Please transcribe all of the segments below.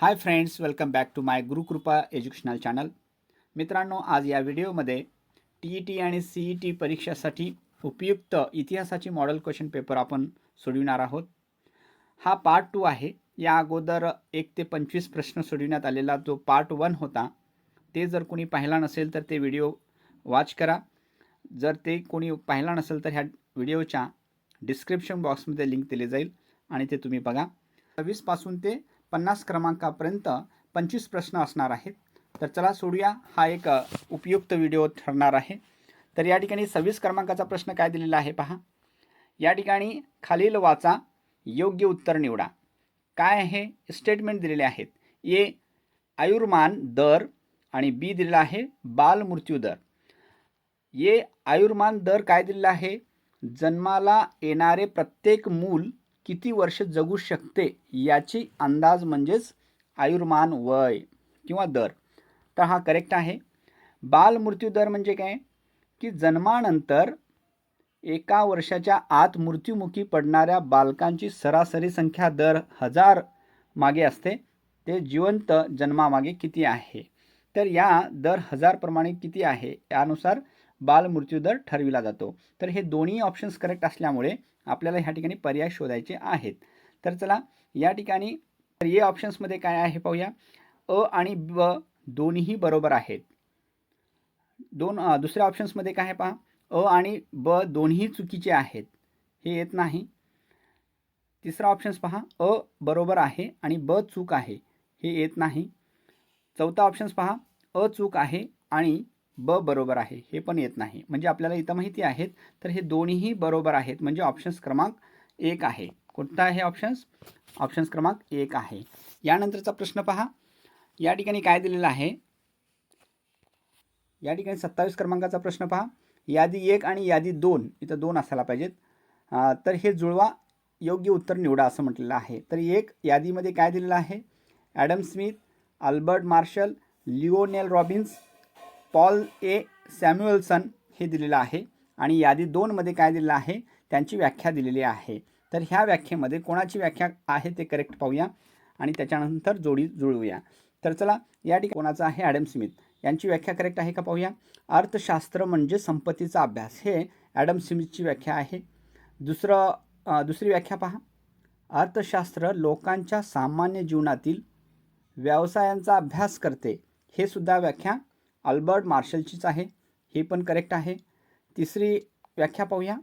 Hi friends welcome back to my Gurukripa educational channel मित्रांनो आज या व्हिडिओमध्ये टी ई टी आणि सी ई टी परीक्षासाठी उपयुक्त इतिहासाची मॉडेल क्वेश्चन पेपर आपण सोडविणार आहोत. हा पार्ट टू आहे. या अगोदर एक ते पंचवीस प्रश्न सोडविण्यात आलेला जो पार्ट वन होता ते जर कोणी पाहिला नसेल तर ते व्हिडिओ वॉच करा. जर ते कोणी पाहिला नसेल तर ह्या व्हिडिओच्या डिस्क्रिप्शन बॉक्समध्ये लिंक दिली जाईल आणि ते तुम्ही बघा. सव्वीसपासून ते पन्नास क्रमांकापर्यंत पंचवीस प्रश्न असणार आहेत. तर चला सोडूया. हा एक उपयुक्त व्हिडिओ ठरणार आहे. तर या ठिकाणी सव्वीस क्रमांकाचा प्रश्न काय दिलेला आहे पहा. या ठिकाणी खालील वाचा योग्य उत्तर निवडा. काय आहे? स्टेटमेंट दिलेले आहेत. ए आयुर्मान दर आणि बी दिलेला आहे बाल मृत्यू दर. ए आयुर्मान दर काय दिलेला आहे? जन्माला येणारे प्रत्येक मूल किती वर्ष जगू शकते याची अंदाज म्हणजेच आयुर्मान वय किंवा दर. तर हा करेक्ट आहे. बालमृत्यू दर म्हणजे काय? की जन्मानंतर एका वर्षाच्या आत मृत्युमुखी पडणाऱ्या बालकांची सरासरी संख्या दर हजार मागे असते. ते जिवंत जन्मामागे किती आहे? तर या दर हजारप्रमाणे किती आहे? यानुसार बालमृत्यू दर ठरविला जातो. तर हे दोन्ही ऑप्शन्स करेक्ट असल्यामुळे आपल्याला ह्या ठिकाणी पर्याय शोधायचे आहेत. तर चला या ठिकाणी तर ए ऑप्शन्समध्ये काय आहे पाहूया. अ आणि ब दोन्हीही बरोबर आहेत. दोन दुसऱ्या ऑप्शन्समध्ये काय आहे पहा. अ आणि ब दोन्ही चुकीचे आहेत. हे येत नाही. तिसरा ऑप्शन्स पहा. अ बरोबर आहे आणि ब चूक आहे. हे येत नाही. चौथा ऑप्शन्स पहा. अ चूक आहे आणि ब बरोबर आहे हे पण येत नाही. म्हणजे आपल्याला इथं माहिती आहेत तर हे दोन्हीही बरोबर आहेत. म्हणजे ऑप्शन्स क्रमांक एक आहे. कोणता आहे ऑप्शन्स ऑप्शन्स क्रमांक एक आहे. यानंतरचा प्रश्न पहा. या ठिकाणी काय दिलेला आहे? या ठिकाणी सत्तावीस क्रमांकाचा प्रश्न पहा. यादी एक आणि यादी दोन इथं दोन असायला पाहिजेत. तर हे जुळवा योग्य उत्तर निवडा असं म्हटलेलं आहे. तर एक यादीमध्ये काय दिलेलं आहे? Adam Smith Albert Marshall Lionel Robbins Paul A Samuelson हे दिलेलं आहे आणि यादी दोनमध्ये काय दिलेलं आहे? त्यांची व्याख्या दिलेली आहे. तर ह्या व्याख्येमध्ये कोणाची व्याख्या आहे ते करेक्ट पाहूया आणि त्याच्यानंतर जोडी जुळवूया. तर चला या ठिकाणी कोणाचं आहे? Adam Smith. यांची व्याख्या करेक्ट आहे का पाहूया? अर्थशास्त्र म्हणजे संपत्तीचा अभ्यास. हे ॲडम स्मिथची व्याख्या आहे. दुसरं दुसरी व्याख्या पहा. अर्थशास्त्र लोकांच्या सामान्य जीवनातील व्यवसायांचा अभ्यास करते. हे सुद्धा व्याख्या अल्बर्ट मार्शलचीच आहे. हे पण करेक्ट आहे. तिसरी व्याख्या पाहूया.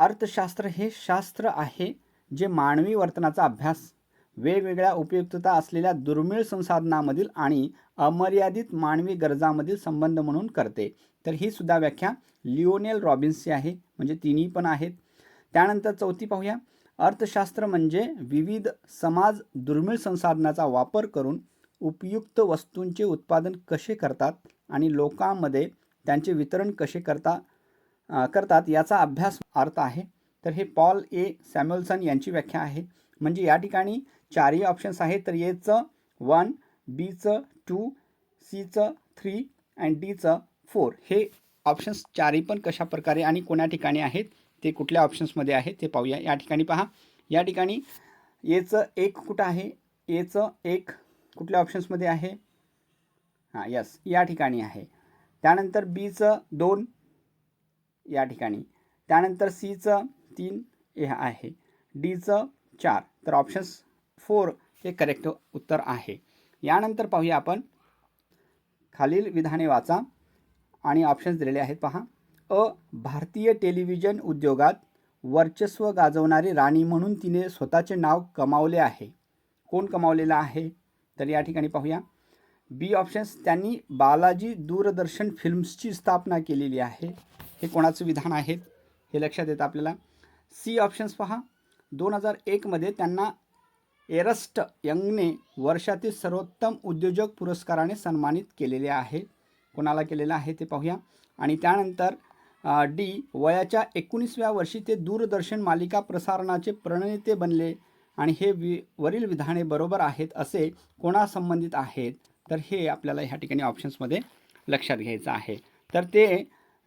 अर्थशास्त्र हे शास्त्र आहे जे मानवी वर्तनाचा अभ्यास वेगवेगळ्या उपयुक्तता असलेल्या दुर्मिळ संसाधनामधील आणि अमर्यादित मानवी गरजामधील संबंध म्हणून करते. तर ही सुद्धा व्याख्या लिओनेल रॉबिन्सची आहे म्हणजे तिन्ही पण आहेत. त्यानंतर चौथी पाहूया. अर्थशास्त्र म्हणजे विविध समाज दुर्मिळ संसाधनाचा वापर करून उपयुक्त वस्तूंचे उत्पादन कसे करतात? आणि लोकांमध्ये त्यांचे वितरण कसे करता करतात याचा अभ्यास अर्थ आहे. तर हे पॉल ए सॅम्युअल्सन यांची व्याख्या आहे. म्हणजे या ठिकाणी चारही ऑप्शन्स आहेत. तर एचं वन बीचं टू सीचं थ्री अँड डीचं फोर हे ऑप्शन्स चारही पण कशा प्रकारे आणि कोण्या ठिकाणी आहेत ते कुठल्या ऑप्शन्समध्ये आहे ते पाहूया. या ठिकाणी पहा. या ठिकाणी एचं एक कुठं आहे? एचं एक कुठल्या ऑप्शन्समध्ये आहे? हां यस या ठिकाणी आहे. त्यानंतर बीचं दोन या ठिकाणी. त्यानंतर सीचं तीन हे आहे. डीचं चार. तर ऑप्शन्स फोर हे करेक्ट उत्तर आहे. यानंतर पाहूया आपण. खालील विधाने वाचा आणि ऑप्शन्स दिलेले आहेत पहा. अ भारतीय टेलिव्हिजन उद्योगात वर्चस्व गाजवणारी राणी म्हणून तिने स्वतःचे नाव कमावले आहे. कोण कमावलेलं आहे? तर या ठिकाणी पाहूया. बी ऑप्शन्स त्यांनी बालाजी दूरदर्शन फिल्म्सची स्थापना केलेली आहे. हे कोणाचं विधान आहे? हे लक्षात येतं आपल्याला. सी ऑप्शन्स पहा. दोन हजार एकमध्ये त्यांना एरस्ट यंगने वर्षातील सर्वोत्तम उद्योजक पुरस्काराने सन्मानित केलेले आहे. कोणाला केलेलं आहे ते पाहूया. आणि त्यानंतर डी वयाच्या एकोणीसव्या वर्षी ते दूरदर्शन मालिका प्रसारणाचे प्रणेते बनले. आणि हे वि वरील विधाने बरोबर आहेत असे कोणासंबंधित आहेत? तर हे आपल्याला ह्या ठिकाणी ऑप्शन्समध्ये लक्षात घ्यायचं आहे. तर ते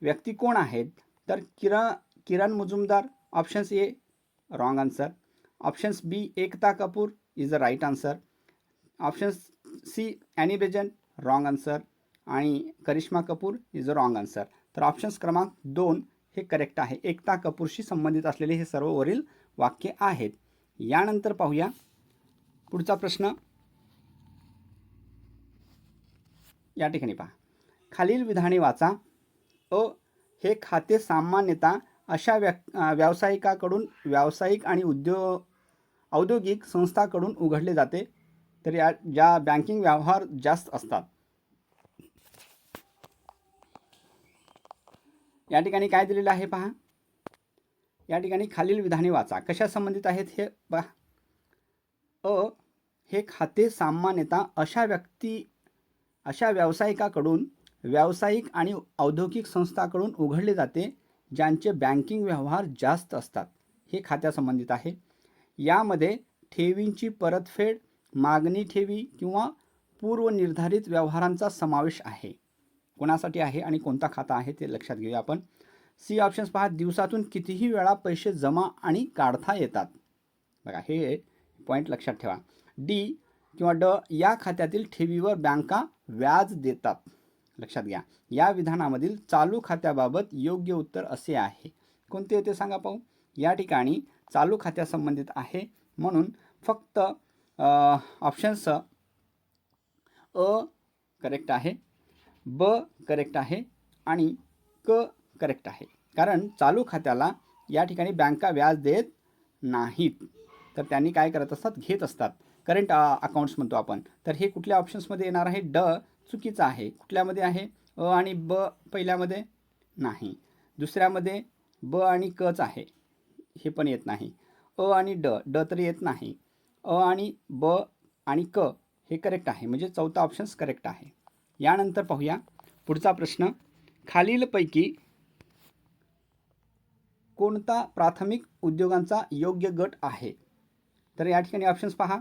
व्यक्ती कोण आहेत? तर किरा Kiran Mujumdar options A wrong answer options B Ekta Kapoor is the right answer options C Annie Besant wrong answer आणि Karishma Kapoor is a wrong answer तर ऑप्शन्स क्रमांक दोन हे करेक्ट आहे. एकता कपूरशी संबंधित असलेले हे सर्व वरील वाक्य आहेत. यानंतर पाहूया पुढचा प्रश्न. या ठिकाणी पहा. खालील विधाने वाचा. अ हे खाते सामान्यतः अशा व्या व्यावसायिकाकडून व्यावसायिक आणि उद्योग औद्योगिक संस्थाकडून उघडले जाते तर या ज्या बँकिंग व्यवहार जास्त असतात. या ठिकाणी काय दिलेलं आहे पहा. या ठिकाणी खालील विधाने वाचा. कशा संबंधित आहेत हे पहा. अ हे खाते सामान्यतः अशा व्यक्ती अशा व्यावसायिकाकडून व्यावसायिक आणि औद्योगिक संस्थाकडून उघडले जाते ज्यांचे बँकिंग व्यवहार जास्त असतात. हे खात्यासंबंधित आहे. यामध्ये ठेवींची परतफेड मागणी ठेवी किंवा पूर्वनिर्धारित व्यवहारांचा समावेश आहे. कोणासाठी आहे आणि कोणता खाता आहे ते लक्षात घेऊया आपण. सी ऑप्शन्स पहा. दिवसातून कितीही वेळा पैसे जमा आणि काढता येतात. बघा हे पॉईंट लक्षात ठेवा. डी किंवा ड या खात्यातील ठेवीवर बँका व्याज देतात. लक्षात घ्या. या विधानामधील चालू खात्याबाबत योग्य उत्तर असे आहे. कोणते होते सांगा पाहू? या ठिकाणी चालू खात्यासंबंधित आहे. म्हणून फक्त ऑप्शन्स अ करेक्ट आहे ब करेक्ट आहे आणि क करेक्ट आहे. कारण चालू खात्याला या ठिकाणी बँका व्याज देत नाहीत. तर त्यांनी काय करत असतात? घेत असतात. करंट अकाउंट्स म्हणतो आपण. तर हे कुठल्या ऑप्शन्समध्ये येणार आहे? ड चुकीचं आहे. कुठल्यामध्ये आहे? अ आणि ब पहिल्यामध्ये नाही. दुसऱ्यामध्ये ब आणि कच आहे. हे पण येत नाही. अ आणि ड. ड तर येत नाही. अ आणि ब आणि क हे करेक्ट आहे. म्हणजे चौथा ऑप्शन्स करेक्ट आहे. यानंतर पाहूया. पुढचा प्रश्न. खालीलपैकी कोणता प्राथमिक उद्योगांचा योग्य गट आहे? तर या ठिकाणी ऑप्शन्स पहा.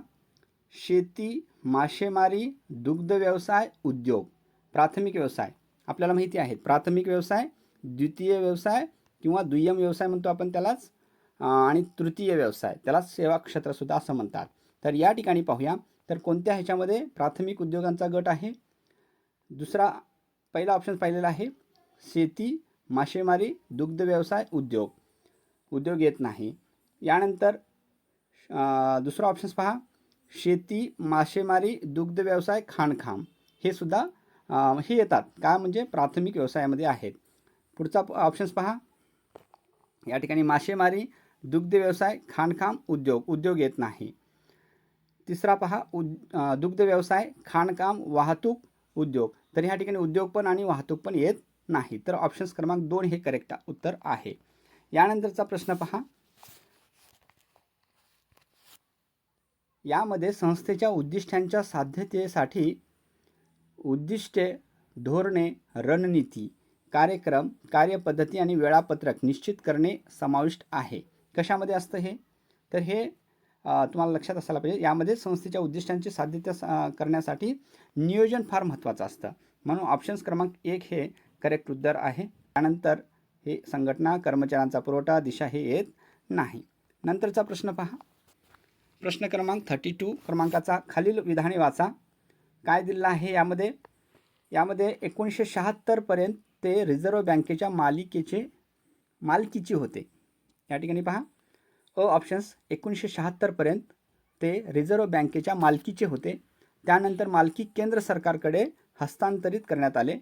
शेती मासेमारी दुग्ध व्यवसाय उद्योग प्राथमिक व्यवसाय. आपल्याला माहिती आहेत प्राथमिक व्यवसाय द्वितीय व्यवसाय किंवा दुय्यम व्यवसाय म्हणतो आपण त्यालाच आणि तृतीय व्यवसाय त्याला सेवा क्षेत्रसुद्धा असं म्हणतात. तर या ठिकाणी पाहूया तर कोणत्या ह्याच्यामध्ये प्राथमिक उद्योगांचा गट आहे? दुसरा पहिला ऑप्शन पाहिलेला आहे शेती मासेमारी दुग्ध व्यवसाय उद्योग. उद्योग येत नाही. यानंतर दुसरा ऑप्शन्स पहा. शेती मासेमारी दुग्ध व्यवसाय खाणखाम हे सुद्धा हे येतात. का म्हणजे प्राथमिक व्यवसायामध्ये आहेत. पुढचा ऑप्शन्स पहा. या ठिकाणी मासेमारी दुग्ध व्यवसाय खाणखाम उद्योग. उद्योग येत नाही. तिसरा पहा. उद दुग्धव्यवसाय दुग्ध व्यवसाय खाणकाम वाहतूक उद्योग. तर ह्या ठिकाणी उद्योग पण आणि वाहतूक पण येत नाही. तर ऑप्शन्स क्रमांक दोन हे करेक्ट उत्तर आहे. यानंतरचा प्रश्न पहा. यामध्ये संस्थेच्या उद्दिष्टांच्या साध्यतेसाठी उद्दिष्टे धोरणे रणनीती कार्यक्रम कार्यपद्धती आणि वेळापत्रक निश्चित करणे समाविष्ट आहे. कशामध्ये असतं हे? तर हे तुम्हाला लक्षात असायला पाहिजे यामध्ये संस्थेच्या उद्दिष्टांची साध्यता स- करण्यासाठी नियोजन फार महत्त्वाचं असतं. म्हणून ऑप्शन्स क्रमांक एक हे करेक्ट उत्तर आहे. त्यानंतर हे संघटना कर्मचाऱ्यांचा पुरवठा दिशा हे येत नाही. नंतरचा प्रश्न पहा. प्रश्न क्रमांक थर्टी टू क्रमांकाचा खालील विधाने वाचा. काय दिलेलं आहे यामध्ये? यामध्ये एकोणीसशे शहात्तरपर्यंत ते रिझर्व्ह बँकेच्या मालिकेचे मालकीचे होते. या ठिकाणी पहा. अ ऑप्शन्स एकोणीसशे शहात्तरपर्यंत ते रिझर्व्ह बँकेच्या मालकीचे होते. त्यानंतर मालकी केंद्र सरकारकडे हस्तांतरित करण्यात आले.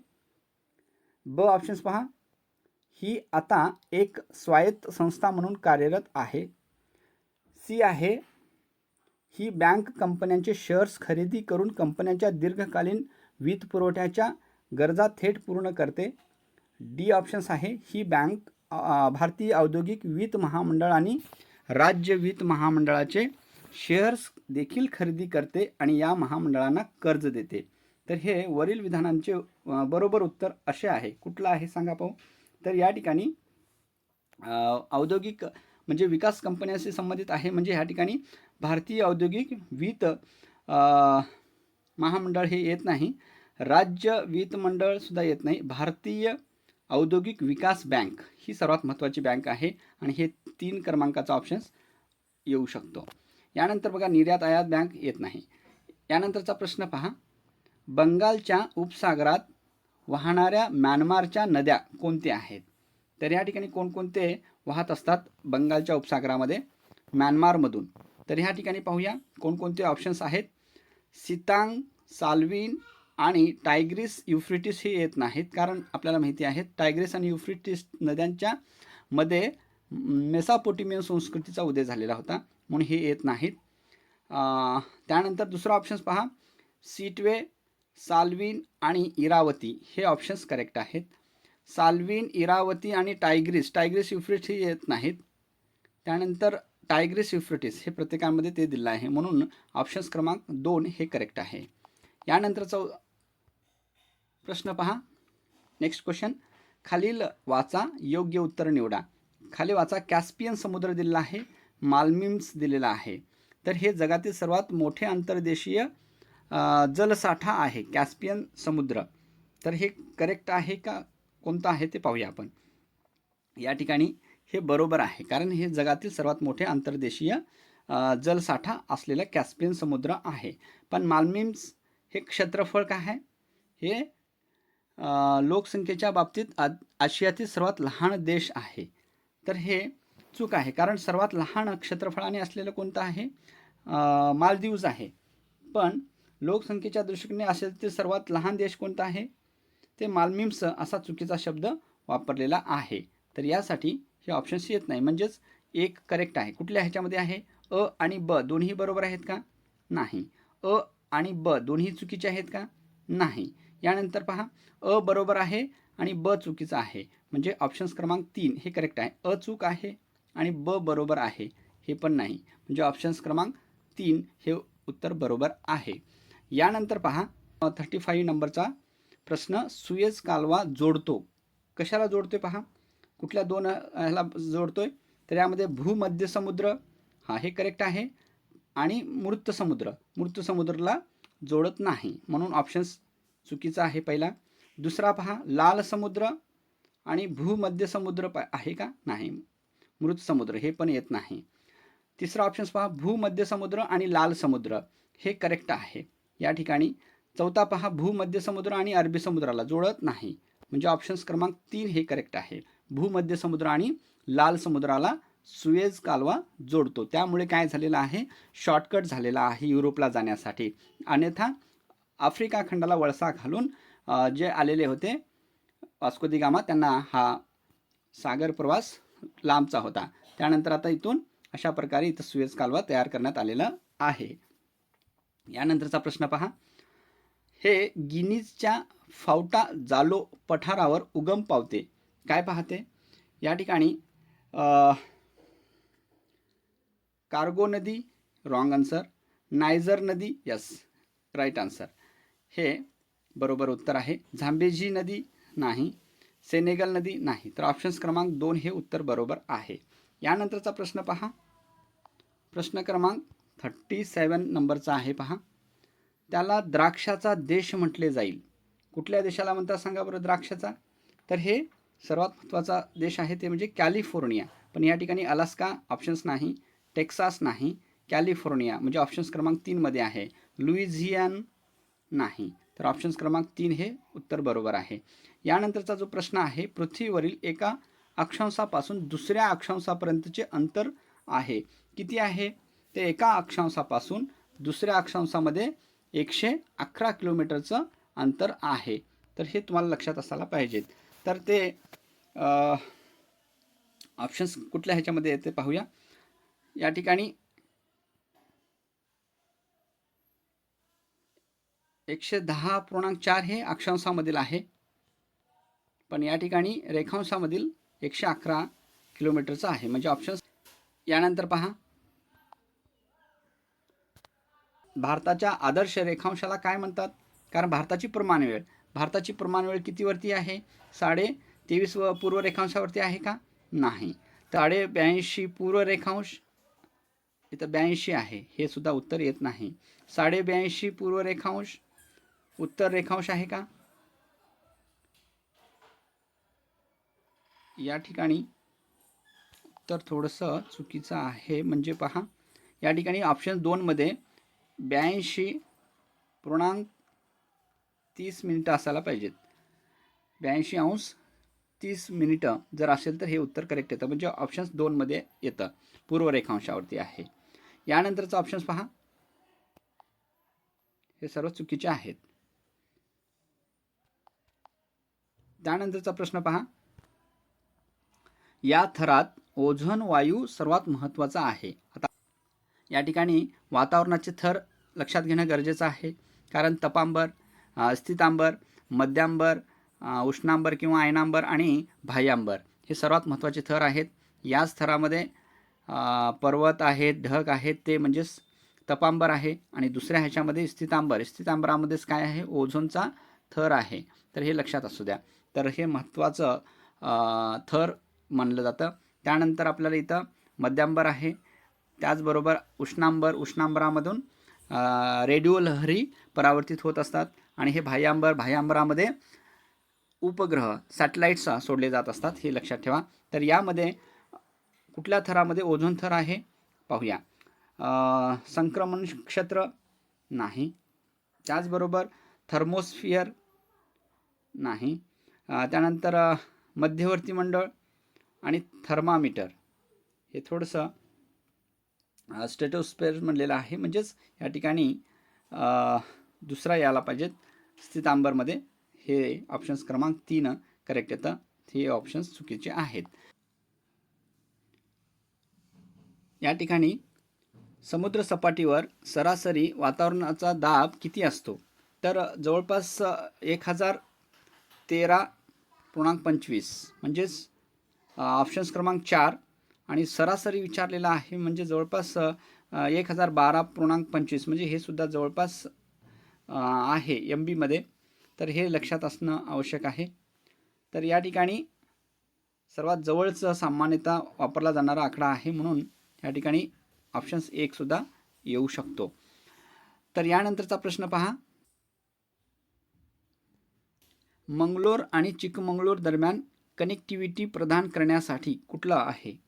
ब ऑप्शन्स पहा. ही आता एक स्वायत्त संस्था म्हणून कार्यरत आहे. सी आहे ही बँक कंपन्यांचे शेअर्स खरेदी करून कंपन्यांच्या दीर्घकालीन वित्तपुरवठ्याच्या गरजा थेट पूर्ण करते. डी ऑप्शन्स आहे. ही बँक भारतीय औद्योगिक वित्त महामंडळ आणि राज्य वित्त महामंडळाचे शेअर्स देखील खरेदी करते आणि या महामंडळांना कर्ज देते. तर हे वरील विधानांचे बरोबर उत्तर असे आहे. कुठलं आहे सांगा पाहू. तर या ठिकाणी औद्योगिक म्हणजे विकास कंपन्यांशी संबंधित आहे. म्हणजे ह्या ठिकाणी भारतीय औद्योगिक वित्त महामंडळ हे येत नाही. राज्य वित्त मंडळसुद्धा येत नाही. भारतीय औद्योगिक विकास बँक ही सर्वात महत्त्वाची बँक आहे आणि हे तीन क्रमांकाचा ऑप्शन्स येऊ शकतो. यानंतर बघा निर्यात आयात बँक येत नाही. यानंतरचा प्रश्न पहा. बंगालच्या उपसागरात वाहणाऱ्या म्यानमारच्या नद्या कोणत्या आहेत? तर या ठिकाणी कोणकोणते वाहत असतात बंगालच्या उपसागरामध्ये? म्यानमारमधून. तर ह्या ठिकाणी पाहूया कोणकोणते ऑप्शन्स आहेत. सितांग साल्विन आणि टायग्रिस युफ्रिटिस हे येत नाहीत. कारण आपल्याला माहिती आहे टायग्रिस आणि युफ्रिटिस नद्यांच्या मध्ये मेसापोटिमियन संस्कृतीचा उदय झालेला होता. म्हणून हे येत नाहीत. त्यानंतर दुसरा ऑप्शन्स पहा. सीटवे साल्विन आणि इरावती हे ऑप्शन्स करेक्ट आहेत. साल्विन इरावती आणि टायग्रिस टायग्रिस युफ्रिट हे येत नाहीत. त्यानंतर टायग्रेस युफ्रिटिस हे प्रत्येकामध्ये ते दिलं आहे. म्हणून ऑप्शन्स क्रमांक दोन हे करेक्ट आहे. यानंतरचा प्रश्न पहा. नेक्स्ट क्वेश्चन खालील वाचा योग्य उत्तर निवडा. खाली वाचा कॅस्पियन समुद्र दिलेला आहे मालमिम्स दिलेला आहे. तर हे जगातील सर्वात मोठे अंतर्देशीय जलसाठा आहे कॅस्पियन समुद्र. तर हे करेक्ट आहे का कोणतं आहे ते पाहूया आपण. या ठिकाणी हे बरोबर आहे. कारण हे जगातील सर्वात मोठे आंतरदेशीय जलसाठा असलेला कॅस्पियन समुद्र आहे. पण मालमिम्स हे क्षेत्रफळ काय आहे? हे लोकसंख्येच्या बाबतीत आ आशियातील सर्वात लहान देश आहे. तर हे चूक आहे. कारण सर्वात लहान क्षेत्रफळाने असलेलं कोणतं आहे? मालदीव्ज आहे. पण लोकसंख्येच्या दृष्टीने आशियातील सर्वात लहान देश कोणता आहे? ते मालमिम्स असा चुकीचा शब्द वापरलेला आहे. तर यासाठी हे ऑप्शन्स येत नाही. म्हणजेच एक करेक्ट आहे. कुठल्या ह्याच्यामध्ये आहे? अ आणि ब दोन्ही बरोबर आहेत का? नाही. अ आणि ब दोन्ही चुकीचे आहेत का? नाही. यानंतर पहा. अ बरोबर आहे आणि ब चुकीचं आहे. म्हणजे ऑप्शन्स क्रमांक तीन हे करेक्ट आहे. अ चूक आहे आणि ब बरोबर आहे. हे पण नाही. म्हणजे ऑप्शन्स क्रमांक तीन हे उत्तर बरोबर आहे. यानंतर पहा. थर्टी फाईव्ह नंबरचा प्रश्न सुएज कालवा जोडतो. कशाला जोडतोय पहा? कुठल्या दोन ह्याला जोडतोय? तर यामध्ये भूमध्य समुद्र हा हे करेक्ट आहे. आणि मृत समुद्र. मृत समुद्राला जोडत नाही. म्हणून ऑप्शन्स चुकीचा आहे पहिला. दुसरा पहा लाल समुद्र आणि भूमध्य समुद्र प आहे का? नाही. मृत समुद्र हे पण येत नाही. तिसरा ऑप्शन्स पहा भूमध्य समुद्र आणि लाल समुद्र हे करेक्ट आहे. या ठिकाणी चौथा पहा भूमध्य समुद्र आणि अरबी समुद्राला जोडत नाही. म्हणजे ऑप्शन्स क्रमांक तीन हे करेक्ट आहे. भूमध्य समुद्र आणि लाल समुद्राला सुएज कालवा जोडतो. त्यामुळे काय झालेलं आहे? शॉर्टकट झालेला आहे युरोपला जाण्यासाठी. अन्यथा आफ्रिका खंडाला वळसा घालून जे आलेले होते वास्को गामा त्यांना हा सागर प्रवास लांबचा होता. त्यानंतर आता इथून अशा प्रकारे इथं सुएज कालवा तयार करण्यात आलेला आहे. यानंतरचा प्रश्न पहा. हे गिनीजच्या फावटा जालो पठारावर उगम पावते. काय पाहते? या ठिकाणी कार्गो नदी रॉंग आन्सर नायझर नदी यस राईट आन्सर हे बरोबर उत्तर आहे. झांबेजी नदी नाही सेनेगल नदी नाही. तर ऑप्शन्स क्रमांक दोन हे उत्तर बरोबर आहे. यानंतरचा प्रश्न पहा. प्रश्न क्रमांक थर्टी सेवन नंबरचा आहे पहा. त्याला द्राक्षाचा देश म्हटले जाईल. कुठल्या देशाला म्हणतात सांगा बरं द्राक्षाचा? तर हे सर्वात महत्त्वाचा देश आहे ते म्हणजे कॅलिफोर्निया. पण या ठिकाणी अलास्का ऑप्शन्स नाही टेक्सास नाही कॅलिफोर्निया म्हणजे ऑप्शन्स क्रमांक तीनमध्ये आहे. लुईझियान नाही तर ऑप्शन्स क्रमांक तीन हे उत्तर बरोबर आहे. यानंतरचा जो प्रश्न आहे पृथ्वीवरील एका अक्षांशापासून दुसऱ्या अक्षांशापर्यंतचे अंतर आहे. किती आहे? ते एका अक्षांशापासून दुसऱ्या अक्षांशामध्ये एकशे अकरा किलोमीटरचं अंतर आहे. तर हे तुम्हाला लक्षात असायला पाहिजेत. तर ते ऑप्शन्स कुठल्या ह्याच्यामध्ये येते पाहूया. या ठिकाणी एकशे दहा पूर्णांक चार हे अक्षांशामधील आहे. पण या ठिकाणी रेखांशामधील एकशे अकरा किलोमीटरचं आहे. म्हणजे ऑप्शन्स यानंतर पहा. भारताच्या आदर्श रेखांशाला काय म्हणतात? कारण भारताची प्रमाण वेळ भारताची प्रमाणवेळ कितीवरती आहे? साडे तेवीस व पूर्व रेखांशावरती आहे का? नाही. साडे ब्याऐंशी पूर्व रेखांश इथं ब्याऐंशी आहे. हे सुद्धा उत्तर येत नाही. साडे ब्याऐंशी पूर्व रेखांश उत्तर रेखांश आहे का? या ठिकाणी उत्तर थोडंसं चुकीचं आहे. म्हणजे पहा या ठिकाणी ऑप्शन दोनमध्ये ब्याऐंशी पूर्णांक तीस मिनिटं असायला पाहिजेत. ब्याऐंशी अंश तीस मिनिटं जर असेल तर हे उत्तर करेक्ट येतं. म्हणजे ऑप्शन्स दोनमध्ये येतं. पूर्व रेखांशावरती आहे. यानंतरचं ऑप्शन्स पहा. हे सर्व चुकीचे आहेत. त्यानंतरचा प्रश्न पहा. या थरात ओझोन वायू सर्वात महत्त्वाचा आहे. आता या ठिकाणी वातावरणाचे थर लक्षात घेणं गरजेचं आहे. कारण तपांबर स्थितांबर मध्यांबर उष्णांबर किंवा आयनांबर आणि बाह्यांबर. हे सर्वात महत्त्वाचे थर आहेत. याच थरामध्ये पर्वत आहेत ढग आहेत ते म्हणजेच तपांबर आहे आणि दुसऱ्या ह्याच्यामध्ये स्थितांबर. स्थितांबरामध्येच काय आहे? ओझोनचा थर आहे. तर हे लक्षात असू द्या. तर हे महत्त्वाचं थर मानलं जातं. त्यानंतर आपल्याला इथं मध्यांबर आहे. त्याचबरोबर उष्णांबर उष्णांबरामधून रेडिओ लहरी परावर्तित होत असतात. आणि हे बाह्यांबर बाह्यांबरामध्ये उपग्रह सॅटेलाईट्स सोडले जात असतात हे लक्षात ठेवा. तर यामध्ये कुठल्या थरामध्ये ओझोन थर आहे? पाहूया. संक्रमण क्षेत्र नाही. त्याचबरोबर थर्मोस्फिअर नाही. त्यानंतर मध्यवर्ती मंडळ आणि थर्मामीटर. हे थोडंसं स्टेटोस्पेअर म्हणलेलं आहे. म्हणजेच या ठिकाणी दुसरा यायला पाहिजेत. स्थितांबरमध्ये हे ऑप्शन्स क्रमांक तीन करेक्ट येतं हे ऑप्शन्स चुकीचे आहेत. या ठिकाणी समुद्र सपाटीवर सरासरी वातावरणाचा दाब किती असतो? तर जवळपास एक हजार तेरा पूर्णांक पंचवीस म्हणजेच ऑप्शन्स क्रमांक चार आणि सरासरी विचारलेला आहे म्हणजे जवळपास एक हजार बारा पूर्णांक पंचवीस म्हणजे हे सुद्धा जवळपास आहे एम बीमध्ये तर हे लक्षात असणं आवश्यक आहे. तर या ठिकाणी सर्वात जवळचं सामान्यतः वापरला जाणारा आकडा आहे म्हणून या ठिकाणी ऑप्शन्स एकसुद्धा येऊ शकतो. तर यानंतरचा प्रश्न पहा. मंगलोर आणि चिकमंगळूर दरम्यान कनेक्टिव्हिटी प्रदान करण्यासाठी कुठलं आहे?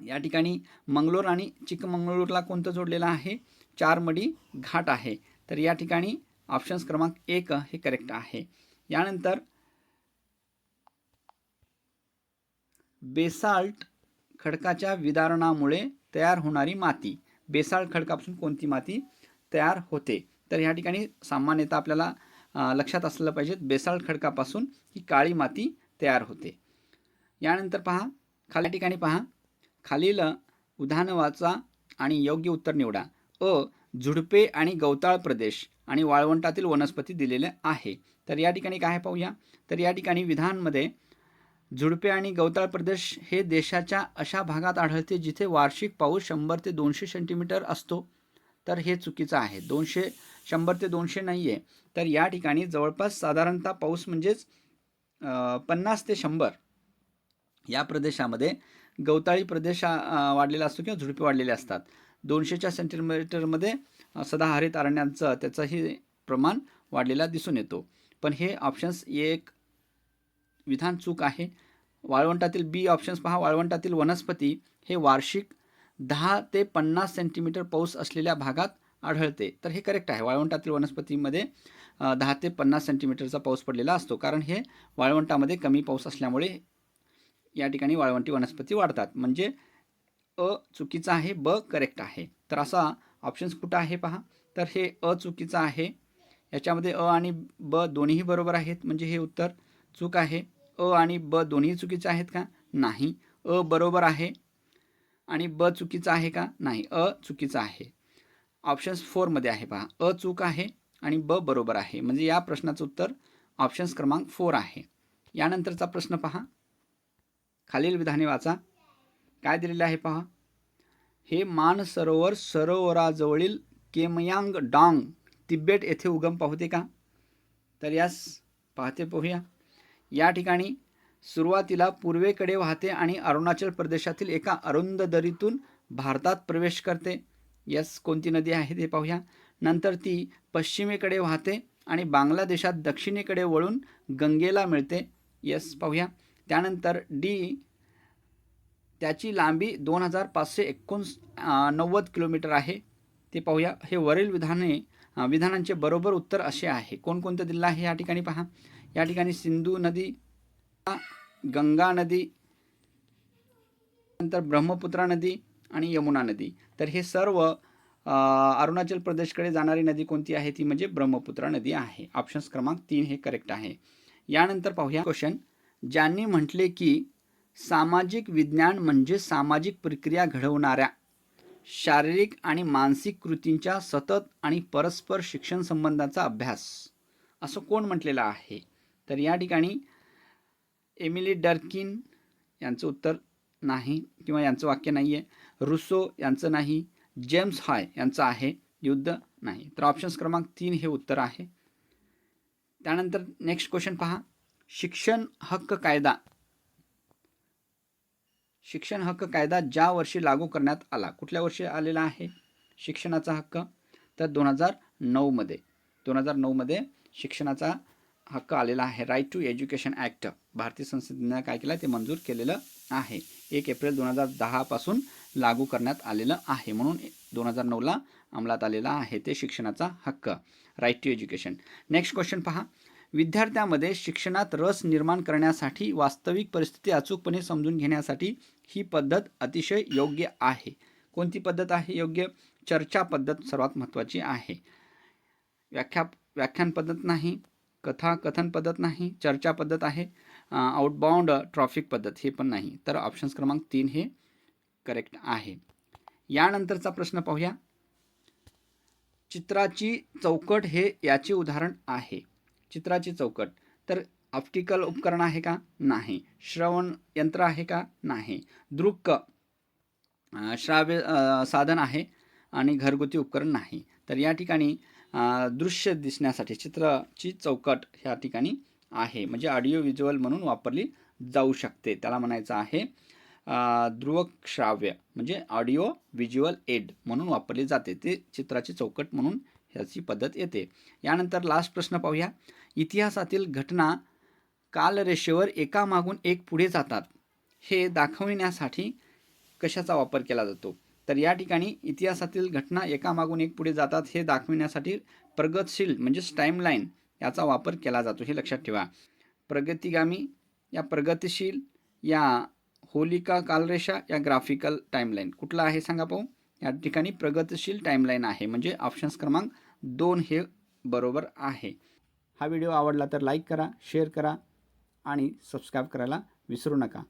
या ठिकाणी मंगलोर आणि चिकमंगळूरला कोणतं जोडलेलं आहे? चार मडी घाट आहे. तर या ठिकाणी ऑप्शन्स क्रमांक एक हे करेक्ट आहे. यानंतर बेसाल्ट खडकाच्या विदारणामुळे तयार होणारी माती. बेसाल्ट खडकापासून कोणती माती तयार होते? तर ह्या ठिकाणी सामान्यतः आपल्याला लक्षात असलं पाहिजे बेसाल्ट खडकापासून ही काळी माती तयार होते. यानंतर पहा खाली ठिकाणी पहा. खालील उदाहरण वाचा आणि योग्य उत्तर निवडा. अ झुडपे आणि गवताळ प्रदेश आणि वाळवंटातील वनस्पती दिलेले आहे. तर या ठिकाणी काय पाहूया? तर या ठिकाणी विधानमध्ये झुडपे आणि गवताळ प्रदेश हे देशाच्या अशा भागात आढळते जिथे वार्षिक पाऊस शंभर ते दोनशे सेंटीमीटर असतो. तर हे चुकीचं आहे. दोनशे शंभर ते दोनशे नाही आहे तर या ठिकाणी जवळपास साधारणतः पाऊस म्हणजेच पन्नास ते शंभर या प्रदेशामध्ये गवताळी प्रदेश वाढलेला असतो किंवा झुडपे वाढलेले असतात. दोनशेच्या सेंटीमीटरमध्ये सदाहरित अरण्यांचं त्याचंही प्रमाण वाढलेला दिसून येतो. पण हे ऑप्शन्स एक विधान चूक आहे. वाळवंटातील बी ऑप्शन्स पहा. वाळवंटातील वनस्पती हे वार्षिक दहा ते पन्नास सेंटीमीटर पाऊस असलेल्या भागात आढळते. तर हे करेक्ट आहे. वाळवंटातील वनस्पतीमध्ये दहा ते पन्नास सेंटीमीटरचा पाऊस पडलेला असतो. कारण हे वाळवंटामध्ये कमी पाऊस असल्यामुळे या ठिकाणी वाळवंटी वनस्पती वाढतात. म्हणजे अ चुकीचं आहे ब करेक्ट आहे. तर असा ऑप्शन्स कुठं आहे पहा? तर हे अ चुकीचं आहे. याच्यामध्ये अ आणि ब दोन्हीही बरोबर आहेत म्हणजे हे उत्तर चूक आहे. अ आणि ब दोन्ही चुकीचे आहेत का? नाही. अ बरोबर आहे आणि ब चुकीचं आहे का? नाही. अ चुकीचं आहे. ऑप्शन्स फोरमध्ये आहे पहा. अ चूक आहे आणि ब बरोबर आहे. म्हणजे या प्रश्नाचं उत्तर ऑप्शन्स क्रमांक फोर आहे. यानंतरचा प्रश्न पहा. खालील विधाने वाचा. काय दिलेले आहे पहा. हे मानसरोवर सरोवराजवळील केमयांग डांग तिबेट येथे उगम पाहते का? तर यास पाहते पाहूया. या ठिकाणी सुरुवातीला पूर्वेकडे वाहते आणि अरुणाचल प्रदेशातील एका अरुंद दरीतून भारतात प्रवेश करते. यस कोणती नदी आहे ते पाहूया. नंतर ती पश्चिमेकडे वाहते आणि बांगलादेशात दक्षिणेकडे वळून गंगेला मिळते. यस पाहूया. त्यानंतर डी त्याची लांबी दोन हजार पाचशे एकोणस नव्वद किलोमीटर आहे. ते पाहूया. हे वरील विधाने विधानांचे बरोबर उत्तर असे आहे. कोणकोणतं दिलेलं आहे या ठिकाणी पहा. या ठिकाणी सिंधू नदी गंगा नदी नंतर ब्रह्मपुत्रा नदी आणि यमुना नदी. तर हे सर्व अरुणाचल प्रदेशकडे जाणारी नदी कोणती आहे? ती म्हणजे ब्रह्मपुत्रा नदी आहे. ऑप्शन्स क्रमांक तीन हे करेक्ट आहे. यानंतर पाहूया. क्वेश्चन ज्यांनी म्हटले की सामाजिक विज्ञान म्हणजे सामाजिक प्रक्रिया घडवणाऱ्या शारीरिक आणि मानसिक कृतींच्या सतत आणि परस्पर शिक्षण संबंधाचा अभ्यास. असं कोण म्हटलेलं आहे? तर या ठिकाणी एमिली डर्किन यांचं उत्तर नाही किंवा यांचं वाक्य नाही आहे रुसो यांचं नाही. जेम्स हाय यांचं आहे. युद्ध नाही. तर ऑप्शन्स क्रमांक तीन हे उत्तर आहे. त्यानंतर नेक्स्ट क्वेश्चन पहा. शिक्षण हक्क कायदा. शिक्षण हक्क कायदा ज्या वर्षी लागू करण्यात आला कुठल्या वर्षी आलेला आहे? शिक्षणाचा हक्क? तर दोन हजार नऊमध्ये दोन हजार नऊमध्ये शिक्षणाचा हक्क आलेला आहे. राईट टू एज्युकेशन ॲक्ट भारतीय संसदेनं काय केलं? ते मंजूर केलेलं आहे. एक एप्रिल दोन हजार दहापासून लागू करण्यात आलेलं आहे. म्हणून दोन हजार नऊला अंमलात आलेला आहे ते शिक्षणाचा हक्क. Right to education next question पहा. विद्यार्थ्यामध्ये शिक्षणात रस निर्माण करण्यासाठी वास्तविक परिस्थिती अचूकपणे समजून घेण्यासाठी ही पद्धत अतिशय योग्य आहे. कोणती पद्धत आहे योग्य? चर्चा पद्धत सर्वात महत्त्वाची आहे. व्याख्या व्याख्यान पद्धत नाही कथा कथन पद्धत नाही चर्चा पद्धत आहे आउटबाउंड ट्रॉफिक पद्धत हे पण नाही. तर ऑप्शन्स क्रमांक तीन हे करेक्ट आहे. यानंतरचा प्रश्न पाहूया. चित्राची चौकट हे याचे उदाहरण आहे. चित्राची चौकट. तर ऑप्टिकल उपकरण आहे का? नाही. श्रवण यंत्र आहे का? नाही. दृक्क श्राव्य साधन आहे आणि घरगुती उपकरण नाही. तर या ठिकाणी दृश्य दिसण्यासाठी चित्राची चौकट ह्या ठिकाणी आहे. म्हणजे ऑडिओ व्हिज्युअल म्हणून वापरली जाऊ शकते. त्याला म्हणायचं आहे ध्रुवक श्राव्य. म्हणजे ऑडिओ व्हिज्युअल एड म्हणून वापरली जाते. ते चित्राची चौकट म्हणून ह्याची पद्धत येते. यानंतर लास्ट प्रश्न पाहूया. इतिहासातील घटना कालरेषेवर एकामागून एक पुढे जातात. हे दाखविण्यासाठी कशाचा वापर केला जातो? तर या ठिकाणी इतिहासातील घटना एकामागून एक पुढे जातात हे दाखविण्यासाठी प्रगतशील म्हणजेच टाईमलाईन याचा वापर केला जातो हे लक्षात ठेवा. प्रगतिगामी या प्रगतिशील या होलिका कालरेषा या ग्राफिकल टाईमलाईन कुठला आहे सांगा पाहू? या ठिकाणी प्रगतशील टाईमलाईन आहे. म्हणजे ऑप्शन्स क्रमांक दोन हे बरोबर आहे. हा व्हिडिओ आवडला तर लाईक करा शेअर करा आणि सबस्क्राईब करायला विसरू नका.